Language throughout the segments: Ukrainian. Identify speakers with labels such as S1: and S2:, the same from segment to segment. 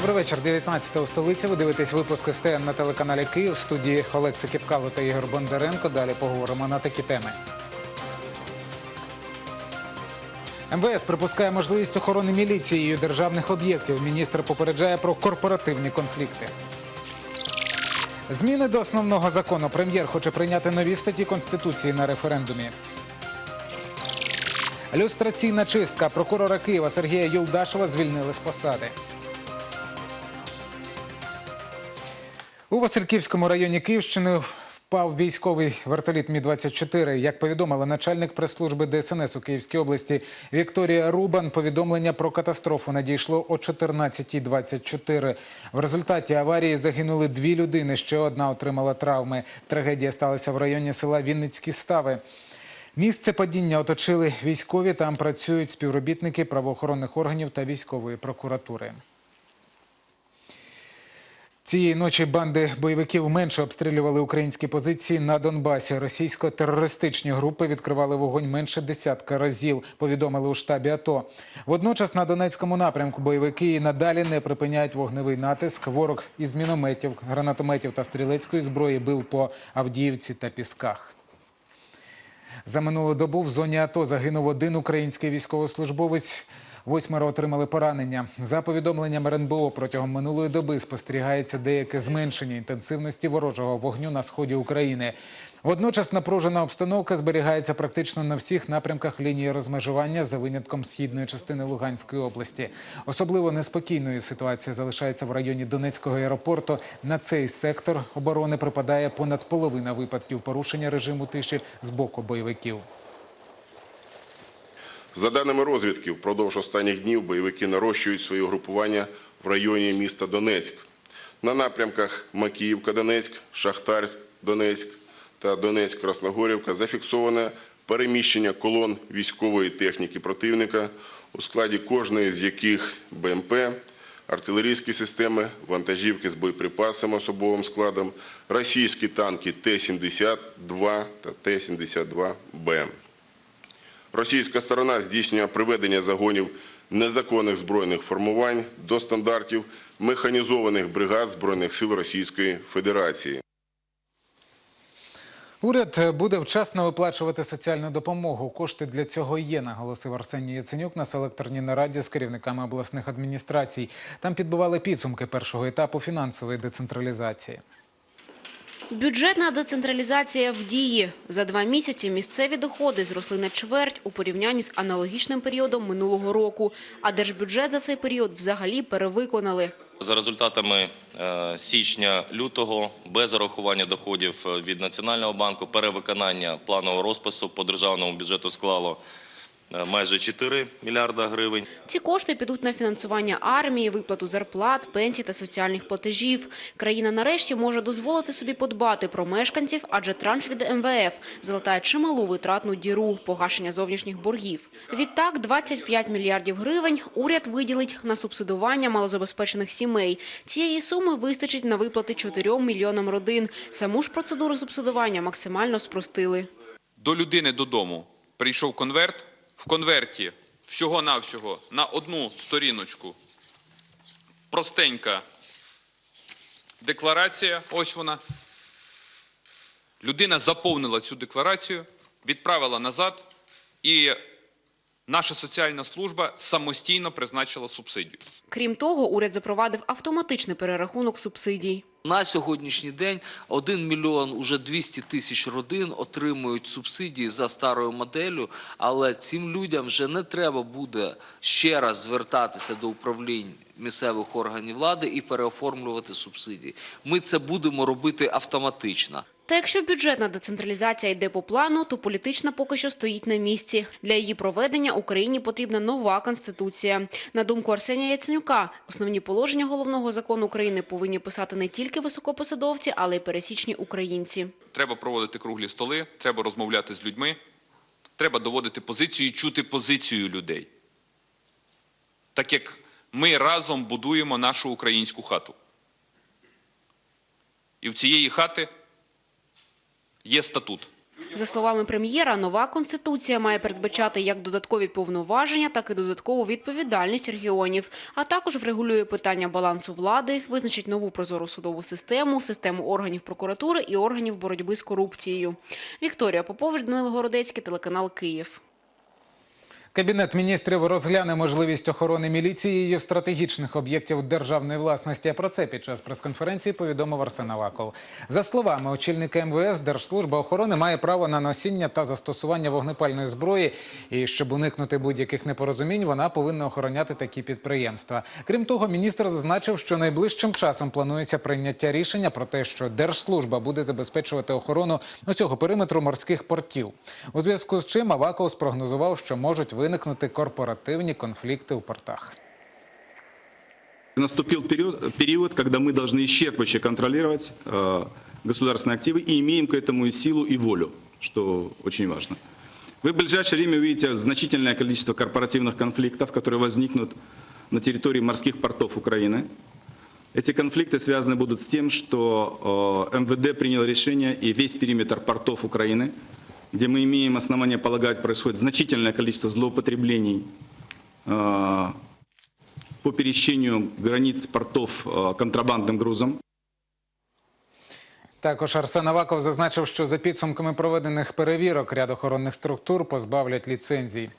S1: Добрий вечір. 19 у столиці. Ви дивитесь випуск СТН на телеканалі Київ. В студії Олег Кіпкало та Ігор Бондаренко. Далі поговоримо на такі теми. МВС припускає можливість охорони міліцією державних об'єктів. Міністр попереджає про корпоративні конфлікти. Зміни до основного закону. Прем'єр хоче прийняти нові статті Конституції на референдумі. Люстраційна чистка. Прокурора Києва Сергія Юлдашева звільнили з посади. У Васильківському районі Київщини впав військовий вертоліт Мі-24. Як повідомила начальник прес-служби ДСНС у Київській області Вікторія Рубан, повідомлення про катастрофу надійшло о 14.24. В результаті аварії загинули дві людини, ще одна отримала травми. Трагедія сталася в районі села Вінницькі Стави. Місце падіння оточили військові. Там працюють співробітники правоохоронних органів та військової прокуратури. Цієї ночі банди бойовиків менше обстрілювали українські позиції на Донбасі. Російсько-терористичні групи відкривали вогонь менше десятка разів, повідомили у штабі АТО. Водночас на Донецькому напрямку бойовики і надалі не припиняють вогневий натиск. Ворог із мінометів, гранатометів та стрілецької зброї бив по Авдіївці та Пісках. За минулу добу в зоні АТО загинув один український військовослужбовець. Восьмеро отримали поранення. За повідомленням РНБО протягом минулої доби спостерігається деяке зменшення інтенсивності ворожого вогню на сході України. Водночас напружена обстановка зберігається практично на всіх напрямках лінії розмежування за винятком східної частини Луганської області. Особливо неспокійною ситуація залишається в районі Донецького аеропорту. На цей сектор оборони припадає понад половина випадків порушення режиму тиші з боку бойовиків.
S2: За даними розвідки, впродовж останніх днів бойовики нарощують своє угрупування в районі міста Донецьк. На напрямках Макіївка-Донецьк, Шахтар-Донецьк та Донецьк-Красногорівка зафіксоване переміщення колон військової техніки противника, у складі кожної з яких БМП, артилерійські системи, вантажівки з боєприпасами особовим складом, російські танки Т-72 та Т-72Б. Російська сторона здійснює приведення загонів незаконних збройних формувань до стандартів механізованих бригад Збройних сил Російської Федерації.
S1: Уряд буде вчасно виплачувати соціальну допомогу. Кошти для цього є, наголосив Арсеній Яценюк на селекторній нараді з керівниками обласних адміністрацій. Там підбивали підсумки першого етапу фінансової децентралізації.
S3: Бюджетна децентралізація в дії. За два місяці місцеві доходи зросли на чверть у порівнянні з аналогічним періодом минулого року. А держбюджет за цей період взагалі перевиконали.
S4: За результатами е, січня-лютого, без урахування доходів е, від Національного банку, перевиконання планового розпису по державному бюджету склало майже 4 мільярда гривень.
S3: Ці кошти підуть на фінансування армії, виплату зарплат, пенсій та соціальних платежів. Країна нарешті може дозволити собі подбати про мешканців, адже транш від МВФ залатає чималу витратну діру – погашення зовнішніх боргів. Відтак, 25 мільярдів гривень уряд виділить на субсидування малозабезпечених сімей. Цієї суми вистачить на виплати 4 мільйонам родин. Саму ж процедуру субсидування максимально спростили.
S5: до людини додому прийшов конверт. В конверті всього-навсього на одну сторіночку простенька декларація. Ось вона. Людина заповнила цю декларацію, відправила назад, і наша соціальна служба самостійно призначила субсидію.
S3: Крім того, уряд запровадив автоматичний перерахунок субсидій.
S6: На сьогоднішній день 1 мільйон уже 200 тисяч родин отримують субсидії за старою моделлю, але цим людям вже не треба буде ще раз звертатися до управлінь місцевих органів влади і переоформлювати субсидії. Ми це будемо робити автоматично.
S3: Та якщо бюджетна децентралізація йде по плану, то політична поки що стоїть на місці. Для її проведення Україні потрібна нова конституція. На думку Арсенія Яценюка, основні положення головного закону України повинні писати не тільки високопосадовці, але й пересічні українці.
S5: Треба проводити круглі столи, треба розмовляти з людьми, треба доводити позицію і чути позицію людей. Так як ми разом будуємо нашу українську хату. І в цієї хати є статут.
S3: За словами прем'єра, нова конституція має передбачати як додаткові повноваження, так і додаткову відповідальність регіонів, а також врегулює питання балансу влади, визначить нову прозору судову систему, систему органів прокуратури і органів боротьби з корупцією. Вікторія Попович, Данило Городецький, телеканал Київ.
S1: Кабінет міністрів розгляне можливість охорони міліцією стратегічних об'єктів державної власності. Про це під час прес-конференції повідомив Арсен Аваков. За словами очільника МВС, Держслужба охорони має право на носіння та застосування вогнепальної зброї. І щоб уникнути будь-яких непорозумінь, вона повинна охороняти такі підприємства. Крім того, міністр зазначив, що найближчим часом планується прийняття рішення про те, що Держслужба буде забезпечувати охорону цього периметру морських портів. У зв'язку з чим Аваков спрогнозував, що можуть виникнути корпоративні конфлікти у портах.
S7: Наступил период, период, когда мы должны исчерпывающе контролировать э, государственные активы и имеем к этому и силу, и волю, что очень важно. Вы в ближайшее время увидите значительное количество корпоративных конфликтов, которые возникнут на территории морских портов Украины. Эти конфликты связаны будут с тем, что э, МВД принял решение и весь периметр портов Украины, где мы имеем основания полагать, происходит значительное количество злоупотреблений э, по пересечению границ портов э, контрабандным грузом.
S1: Також Арсен Аваков зазначив, що за підсумками проведених перевірок ряд охоронних структур позбавлять ліцензій.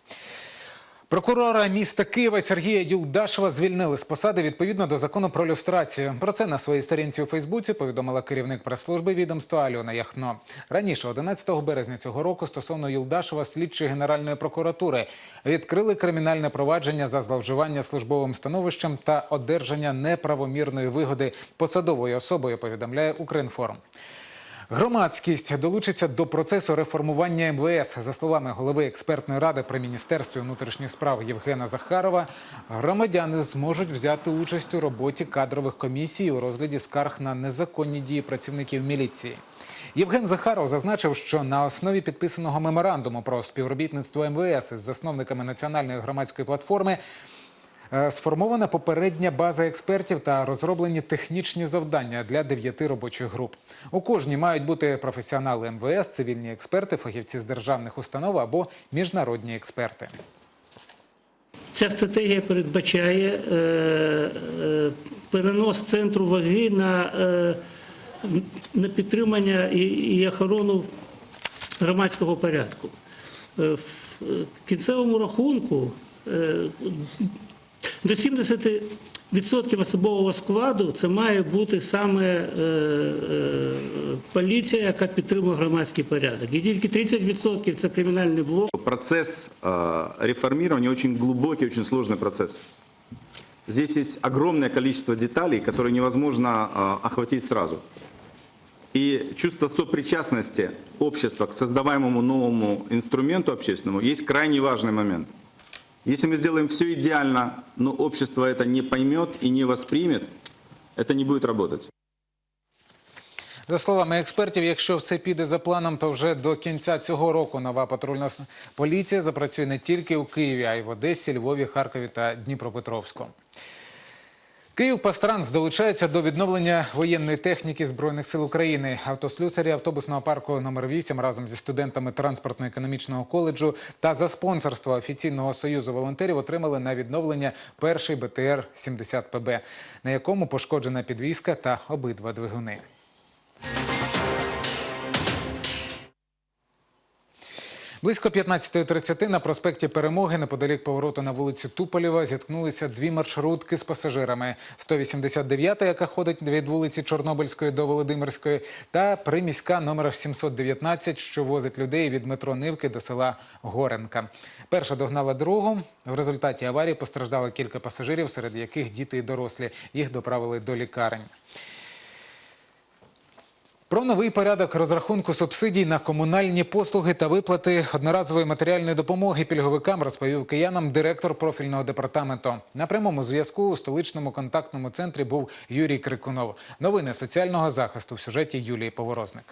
S1: Прокурора міста Києва Сергія Юлдашева звільнили з посади відповідно до закону про люстрацію. Про це на своїй сторінці у Фейсбуці повідомила керівник прес-служби відомства Альона Яхно. Раніше, 11 березня цього року, стосовно Юлдашева, слідчі Генеральної прокуратури відкрили кримінальне провадження за зловживання службовим становищем та одержання неправомірної вигоди посадовою особою. Повідомляє Укрінформ. Громадськість долучиться до процесу реформування МВС. За словами голови експертної ради при міністерстві внутрішніх справ Євгена Захарова, громадяни зможуть взяти участь у роботі кадрових комісій у розгляді скарг на незаконні дії працівників міліції. Євген Захаров зазначив, що на основі підписаного меморандуму про співробітництво МВС із засновниками національної громадської платформи Сформована попередня база експертів та розроблені технічні завдання для дев'яти робочих груп. У кожній мають бути професіонали МВС, цивільні експерти, фахівці з державних установ або міжнародні експерти.
S8: Ця стратегія передбачає е, е, перенос центру ваги на, е, на підтримання і, охорону громадського порядку. Е, В кінцевому рахунку е, до 70% особового складу це має бути саме е, е, поліція, яка підтримує громадський порядок. І тільки 30% це кримінальний блок.
S7: Процесс э, реформирования очень глубокий, очень сложный процесс. Здесь есть огромное количество деталей, которые невозможно э, охватить сразу. И чувство сопричастности общества к создаваемому новому инструменту общественному есть крайне важный момент. Если мы сделаем все идеально, но общество это не поймет и не воспримет, это не будет работать.
S1: За словами експертів, якщо все піде за планом, то вже до кінця цього року нова патрульна с- поліція запрацює не тільки у Києві, а й в Одесі, Львові, Харкові та Дніпропетровську. Київ Пастранс долучається до відновлення воєнної техніки Збройних сил України. Автослюсарі автобусного парку номер 8 разом зі студентами транспортно-економічного коледжу та за спонсорство офіційного союзу волонтерів отримали на відновлення перший БТР 70 ПБ, на якому пошкоджена підвізка та обидва двигуни. Близько 15.30 на проспекті Перемоги неподалік повороту на вулиці Туполєва зіткнулися дві маршрутки з пасажирами. 189, яка ходить від вулиці Чорнобильської до Володимирської, та приміська номер 719, що возить людей від метро Нивки до села Горенка. Перша догнала другу. В результаті аварії постраждало кілька пасажирів, серед яких діти і дорослі. Їх доправили до лікарень. Про новий порядок розрахунку субсидій на комунальні послуги та виплати одноразової матеріальної допомоги пільговикам розповів киянам директор профільного департаменту. На прямому зв'язку у столичному контактному центрі був Юрій Крикунов. Новини соціального захисту в сюжеті Юлії Поворозник.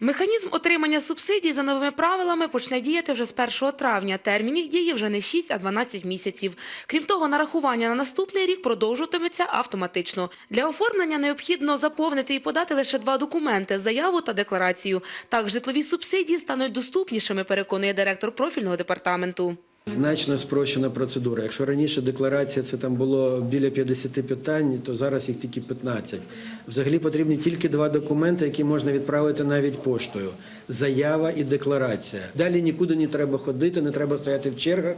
S9: Механізм отримання субсидій за новими правилами почне діяти вже з 1 травня. Термін їх дії вже не 6, а 12 місяців. Крім того, нарахування на наступний рік продовжуватиметься автоматично. Для оформлення необхідно заповнити і подати лише два документи – заяву та декларацію. Так, житлові субсидії стануть доступнішими, переконує директор профільного департаменту.
S10: Значно спрощена процедура. Якщо раніше декларація це там було біля 50 питань, то зараз їх тільки 15. Взагалі потрібні тільки два документи, які можна відправити навіть поштою: заява і декларація. Далі нікуди не треба ходити, не треба стояти в чергах.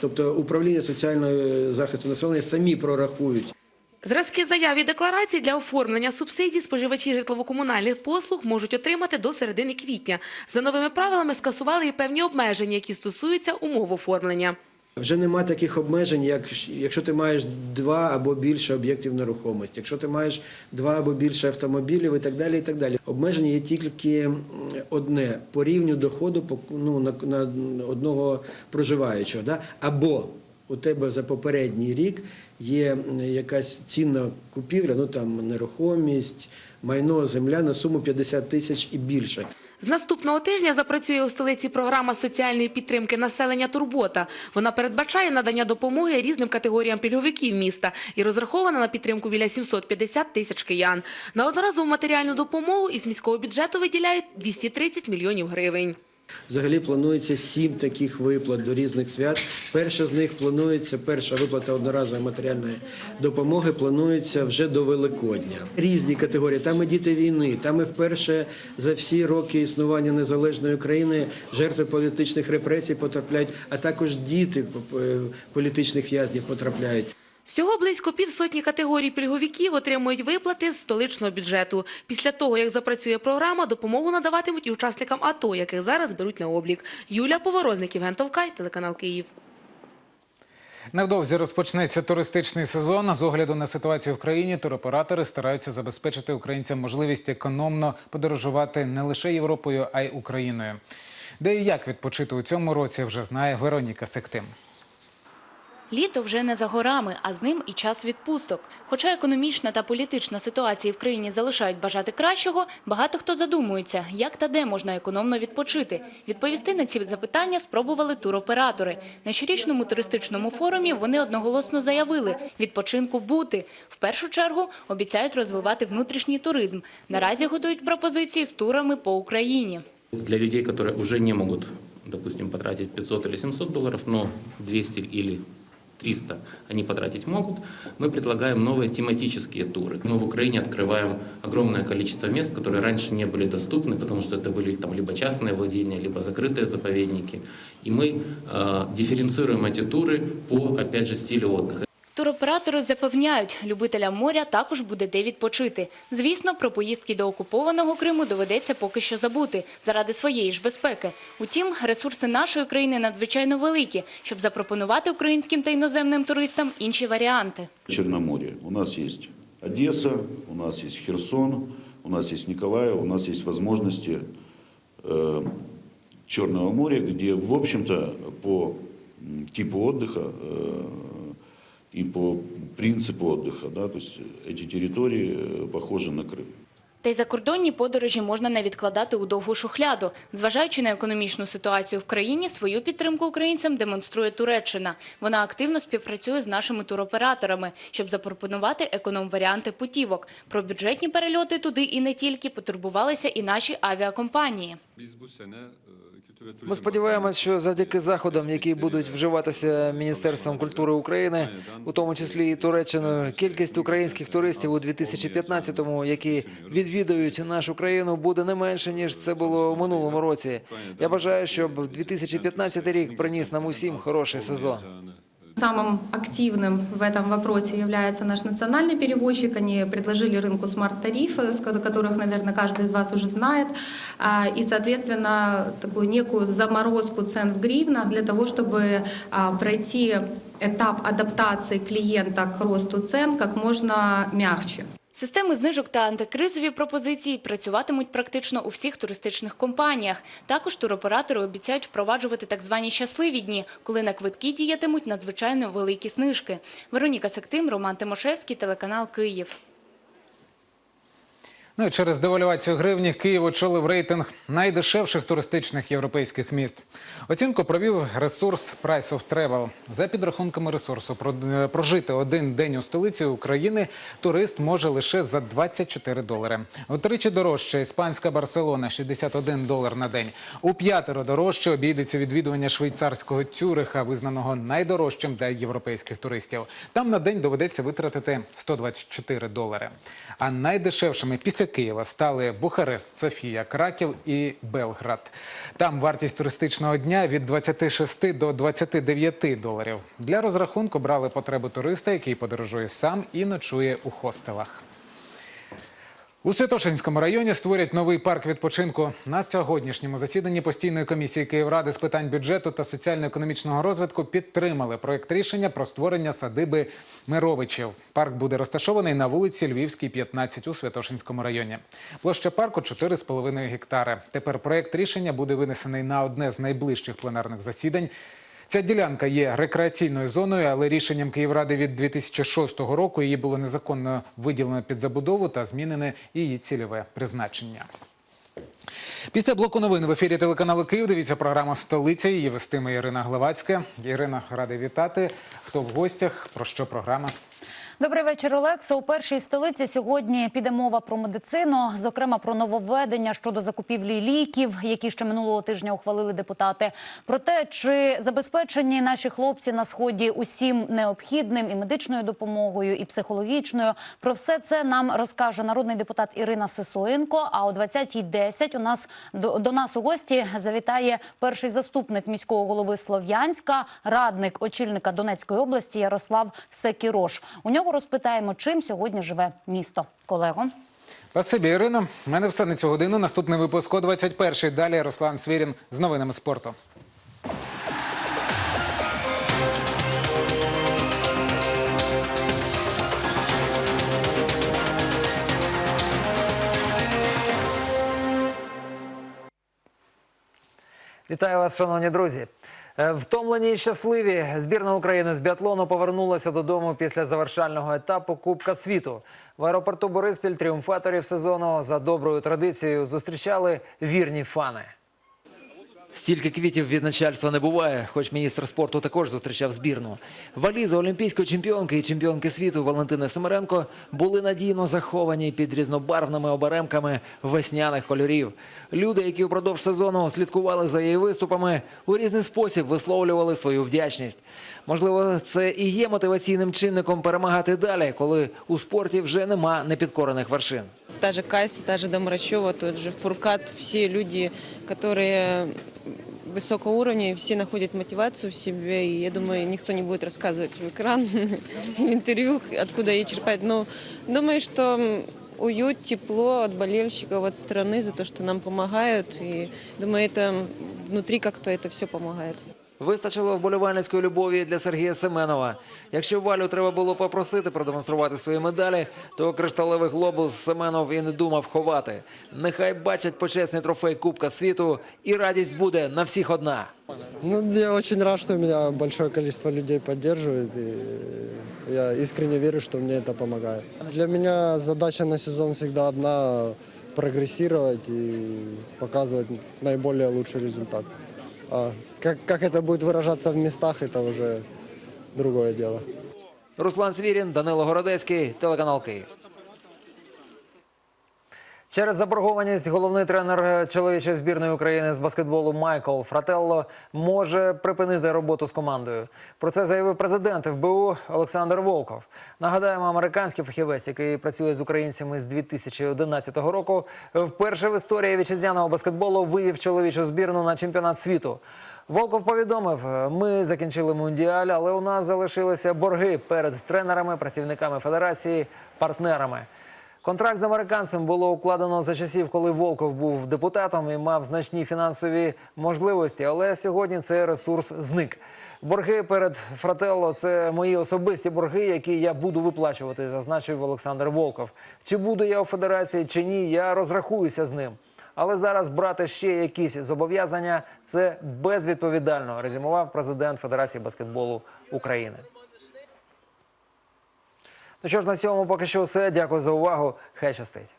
S10: Тобто управління соціального захисту населення самі прорахують.
S9: Зразки заяв і декларацій для оформлення субсидій споживачі житлово-комунальних послуг можуть отримати до середини квітня. За новими правилами скасували і певні обмеження, які стосуються умов оформлення.
S10: Вже нема таких обмежень, як якщо ти маєш два або більше об'єктів нерухомості, якщо ти маєш два або більше автомобілів і так далі. і так далі. Обмеження є тільки одне по рівню доходу ну, на, на одного проживаючого. Да? Або у тебе за попередній рік є якась цінна купівля, ну там нерухомість, майно, земля на суму 50 тисяч і більше.
S9: З наступного тижня запрацює у столиці програма соціальної підтримки населення «Турбота». Вона передбачає надання допомоги різним категоріям пільговиків міста і розрахована на підтримку біля 750 тисяч киян. На одноразову матеріальну допомогу із міського бюджету виділяють 230 мільйонів гривень.
S10: Взагалі планується сім таких виплат до різних свят. Перша з них планується, перша виплата одноразової матеріальної допомоги планується вже до Великодня. Різні категорії. Там і діти війни, там і вперше за всі роки існування незалежної України жертви політичних репресій потрапляють, а також діти е, політичних в'язнів потрапляють.
S9: Всього близько півсотні категорій пільговиків отримують виплати з столичного бюджету. Після того, як запрацює програма, допомогу надаватимуть і учасникам АТО, яких зараз беруть на облік. Юлія Поворозник, Євген Товкай, телеканал Київ.
S1: Невдовзі розпочнеться туристичний сезон. З огляду на ситуацію в країні туроператори стараються забезпечити українцям можливість економно подорожувати не лише Європою, а й Україною. Де і як відпочити у цьому році, вже знає Вероніка Сектим.
S11: Літо вже не за горами, а з ним і час відпусток. Хоча економічна та політична ситуації в країні залишають бажати кращого, багато хто задумується, як та де можна економно відпочити. Відповісти на ці запитання спробували туроператори. На щорічному туристичному форумі вони одноголосно заявили – відпочинку бути. В першу чергу обіцяють розвивати внутрішній туризм. Наразі готують пропозиції з турами по Україні.
S12: Для людей, которые уже не могут, допустим, потратить 500 или 700 долларов, но 200 или 300 они потратить могут, мы предлагаем новые тематические туры. Мы в Украине открываем огромное количество мест, которые раньше не были доступны, потому что это были там либо частные владения, либо закрытые заповедники. И мы э, дифференцируем эти туры по, опять же, стилю отдыха.
S11: Туроператори запевняють, любителям моря також буде де відпочити. Звісно, про поїздки до окупованого Криму доведеться поки що забути заради своєї ж безпеки. Утім, ресурси нашої країни надзвичайно великі, щоб запропонувати українським та іноземним туристам інші варіанти.
S13: Черноморье. У нас есть Одесса, у нас есть Херсон, у нас есть Николаев, у нас есть возможности э, Черного моря, где, в общем-то, по м, типу отдыха э, и по принципу отдыха, да, то есть эти территории э, похожи на Крым.
S11: Та й закордонні подорожі можна не відкладати у довгу шухляду. Зважаючи на економічну ситуацію в країні, свою підтримку українцям демонструє Туреччина. Вона активно співпрацює з нашими туроператорами, щоб запропонувати економ-варіанти путівок. Про бюджетні перельоти туди і не тільки потурбувалися і наші авіакомпанії.
S14: Ми сподіваємось, що завдяки заходам, які будуть вживатися Міністерством культури України, у тому числі і Туреччиною, кількість українських туристів у 2015-му, які відвідують нашу країну, буде не менше ніж це було у минулому році. Я бажаю, щоб 2015 рік приніс нам усім хороший сезон.
S15: Самым активным в этом вопросе является наш национальный перевозчик. Они предложили рынку смарт-тарифы, с ко- которых, наверное, каждый из вас уже знает. А, И, соответственно, такую некую заморозку цен в гривнах для того, чтобы а, пройти этап адаптации клиента к росту цен как можно мягче.
S11: Системи знижок та антикризові пропозиції працюватимуть практично у всіх туристичних компаніях. Також туроператори обіцяють впроваджувати так звані щасливі дні, коли на квитки діятимуть надзвичайно великі снижки. Вероніка Сектим, Роман Тимошевський, телеканал Київ.
S1: Ну і через девальвацію гривні Київ очолив рейтинг найдешевших туристичних європейських міст. Оцінку провів ресурс Price of Travel. За підрахунками ресурсу, е, прожити один день у столиці України турист може лише за 24 долари. Утричі дорожче іспанська Барселона – 61 долар на день. У п'ятеро дорожче обійдеться відвідування швейцарського Цюриха, визнаного найдорожчим для європейських туристів. Там на день доведеться витратити 124 долари. А найдешевшими після Києва стали Бухарест, Софія, Краків і Белград. Там вартість туристичного дня від 26 до 29 доларів. Для розрахунку брали потреби туриста, який подорожує сам і ночує у хостелах. У Святошинському районі створять новий парк відпочинку. На сьогоднішньому засіданні постійної комісії Київради з питань бюджету та соціально-економічного розвитку підтримали проект рішення про створення садиби Мировичів. Парк буде розташований на вулиці Львівській, 15 у Святошинському районі. Площа парку 4,5 гектари. Тепер проект рішення буде винесений на одне з найближчих пленарних засідань. Ця ділянка є рекреаційною зоною, але рішенням Київради від 2006 року її було незаконно виділено під забудову та змінене її цільове призначення. Після блоку новин в ефірі телеканалу Київ дивіться програма Столиця. Її вестиме Ірина Главацька. Ірина, радий вітати. Хто в гостях? Про що програма?
S16: Добрий вечір, Олексо. У першій столиці сьогодні піде мова про медицину, зокрема про нововведення щодо закупівлі ліків, які ще минулого тижня ухвалили депутати. Про те, чи забезпечені наші хлопці на сході усім необхідним і медичною допомогою, і психологічною. Про все це нам розкаже народний депутат Ірина Сисоєнко. А о 20.10 у нас до, до нас у гості завітає перший заступник міського голови Слов'янська, радник очільника Донецької області Ярослав Секірош. У нього розпитаємо, чим сьогодні живе місто. Колего.
S1: Спасибі, Ірино. У мене все на цю годину. Наступний випуск о 21 Далі Руслан Свірін з новинами спорту.
S14: Вітаю вас, шановні друзі. Е, Втомлені і щасливі збірна України з біатлону повернулася додому після завершального етапу Кубка світу. В аеропорту Бориспіль тріумфаторів сезону за доброю традицією зустрічали вірні фани. Стільки квітів від начальства не буває, хоч міністр спорту також зустрічав збірну. Валізи олімпійської чемпіонки і чемпіонки світу Валентини Семеренко були надійно заховані під різнобарвними оберемками весняних кольорів. Люди, які упродовж сезону слідкували за її виступами, у різний спосіб висловлювали свою вдячність. Можливо, це і є мотиваційним чинником перемагати далі, коли у спорті вже нема непідкорених вершин.
S17: Та же Кася, та же Домрачева, тот же Фуркат, все люди, которые высокого уровня, все находят мотивацию в себе, и я думаю, никто не будет рассказывать в экран, в интервью, откуда ей черпать. Но думаю, что м, уют, тепло от болельщиков, от страны за то, что нам помогают, и думаю, это внутри как-то это все помогает.
S14: Вистачило вболівальницької любові для Сергія Семенова. Якщо Валю треба було попросити продемонструвати свої медалі, то кришталевий глобус Семенов і не думав ховати. Нехай бачать почесний трофей Кубка світу, і радість буде на всіх одна.
S18: Ну, я очень рад, что меня большое количество людей. И я искренне верю, что мне это помогает. Для меня задача на сезон всегда одна – прогрессировать и показывать наиболее лучший результат. как, как это будет выражаться в местах, это уже другое дело.
S14: Руслан Свірін, Данило Городецький, телеканал Київ. Через заборгованість головний тренер чоловічої збірної України з баскетболу Майкл Фрателло може припинити роботу з командою. Про це заявив президент ФБУ Олександр Волков. Нагадаємо, американський фахівець, який працює з українцями з 2011 року, вперше в історії вітчизняного баскетболу вивів чоловічу збірну на чемпіонат світу. Волков повідомив: ми закінчили мундіаль, але у нас залишилися борги перед тренерами, працівниками федерації, партнерами. Контракт з американцем було укладено за часів, коли Волков був депутатом і мав значні фінансові можливості. Але сьогодні цей ресурс зник. Борги перед Фрателло – це мої особисті борги, які я буду виплачувати, зазначив Олександр Волков. Чи буду я у федерації, чи ні, я розрахуюся з ним. Але зараз брати ще якісь зобов'язання це безвідповідально, резюмував президент Федерації баскетболу України. Ну що ж, на цьому поки що все. Дякую за увагу. Хай щастить.